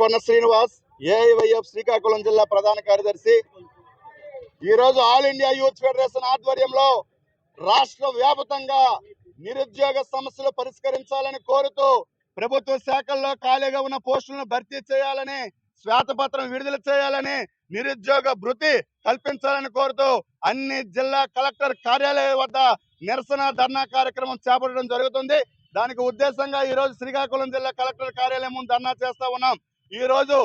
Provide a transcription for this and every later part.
కొన్న శ్రీనివాస్ ఏఐవైఎఫ్ శ్రీకాకుళం జిల్లా ప్రధాన కార్యదర్శి. ఈరోజు ఆల్ ఇండియా యూత్ ఫెడరేషన్ ఆధ్వర్యంలో రాష్ట్ర వ్యాప్తంగా నిరుద్యోగ సమస్యలు పరిష్కరించాలని కోరుతూ ప్రభుత్వ శాఖల్లో ఖాళీగా ఉన్న పోస్టులను భర్తీ చేయాలని శ్వేతపత్రం విడుదల చేయాలని నిరుద్యోగ భృతి కల్పించాలని కోరుతూ అన్ని జిల్లా కలెక్టర్ కార్యాలయం వద్ద నిరసన ధర్నా కార్యక్రమం చేపట్టడం జరుగుతుంది. దానికి ఉద్దేశంగా ఈ రోజు శ్రీకాకుళం జిల్లా కలెక్టర్ కార్యాలయం ముందు ధర్నా చేస్తా ఉన్నాం. ఈ రోజు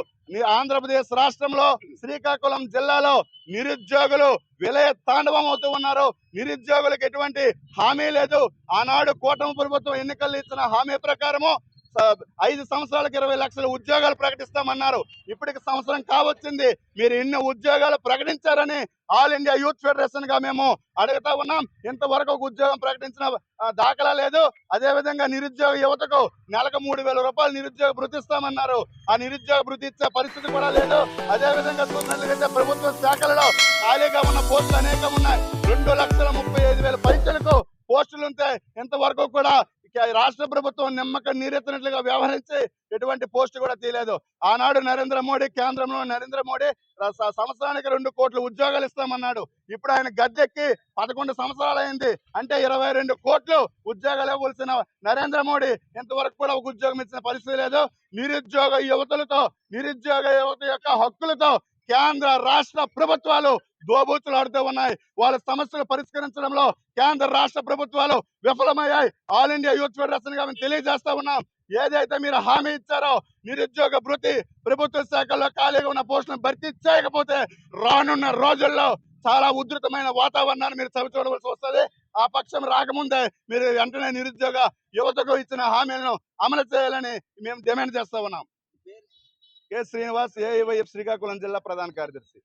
ఆంధ్రప్రదేశ్ రాష్ట్రంలో శ్రీకాకుళం జిల్లాలో నిరుద్యోగులు విలయ తాండవం అవుతూ ఉన్నారు. నిరుద్యోగులకు ఎటువంటి హామీ లేదు. ఆనాడు కూటమి ప్రభుత్వం ఎన్నికల్లో ఇచ్చిన హామీ ప్రకారము ఐదు సంవత్సరాలకు ఇరవై లక్షల ఉద్యోగాలు ప్రకటిస్తామన్నారు. ఇప్పటికి సంవత్సరం కావచ్చింది. మీరు ఎన్ని ఉద్యోగాలు ప్రకటించారని ఆల్ ఇండియా యూత్ ఫెడరేషన్గా మేము అడుగుతా ఉన్నాం. ఇంతవరకు ఒక ఉద్యోగం ప్రకటించిన దాఖలా లేదు. అదే విధంగా నిరుద్యోగ యువతకు నెలకు మూడు వేల రూపాయలు నిరుద్యోగ భృతి ఇస్తామన్నారు. ఆ నిరుద్యోగ భృతి ఇచ్చే పరిస్థితి కూడా లేదు. అదే విధంగా చూసినట్లయితే ప్రభుత్వ శాఖలలో ఖాళీగా ఉన్న పోస్టులు అనేకం ఉన్నాయి. రెండు లక్షల ముప్పై ఐదు వేల పరీక్షలకు పోస్టులు ఉంటాయి ఇంతవరకు కూడా రాష్ట్ర ప్రభుత్వం నిమ్మకం నీరెత్తినట్లుగా వ్యవహరించి ఎటువంటి పోస్టు కూడా తీయలేదు. ఆనాడు నరేంద్ర మోడీ కేంద్రంలో నరేంద్ర మోడీ సంవత్సరానికి రెండు కోట్లు ఉద్యోగాలు ఇస్తామన్నాడు. ఇప్పుడు ఆయన గద్దెక్కి పదకొండు సంవత్సరాలు అయింది అంటే ఇరవై రెండు కోట్లు ఉద్యోగాలు ఇవ్వాల్సిన నరేంద్ర మోడీ ఇంతవరకు కూడా ఒక ఉద్యోగం ఇచ్చిన పరిస్థితి లేదు. నిరుద్యోగ యువతులతో నిరుద్యోగ యువత యొక్క హక్కులతో కేంద్ర రాష్ట్ర ప్రభుత్వాలు దోబూతులాడుతూ ఉన్నాయి. వాళ్ళ సమస్యలు పరిష్కరించడంలో కేంద్ర రాష్ట్ర ప్రభుత్వాలు విఫలమయ్యాయి. ఆల్ ఇండియా యూత్ ఫెడరేషన్గా మేము తెలియజేస్తా ఉన్నాం. ఏదైతే మీరు హామీ ఇచ్చారో నిరుద్యోగ భృతి ప్రభుత్వ శాఖల్లో ఖాళీగా ఉన్న పోస్టులను భర్తీ చేయకపోతే రానున్న రోజుల్లో చాలా ఉధృతమైన వాతావరణాన్ని మీరు చవి చూడవలసి వస్తుంది. ఆ పక్షం రాకముందే మీరు వెంటనే నిరుద్యోగ యువతకు ఇచ్చిన హామీలను అమలు చేయాలని మేము డిమాండ్ చేస్తా ఉన్నాం. కె. శ్రీనివాస్ ఏఐవైఎఫ్ శ్రీకాకుళం జిల్లా ప్రధాన కార్యదర్శి.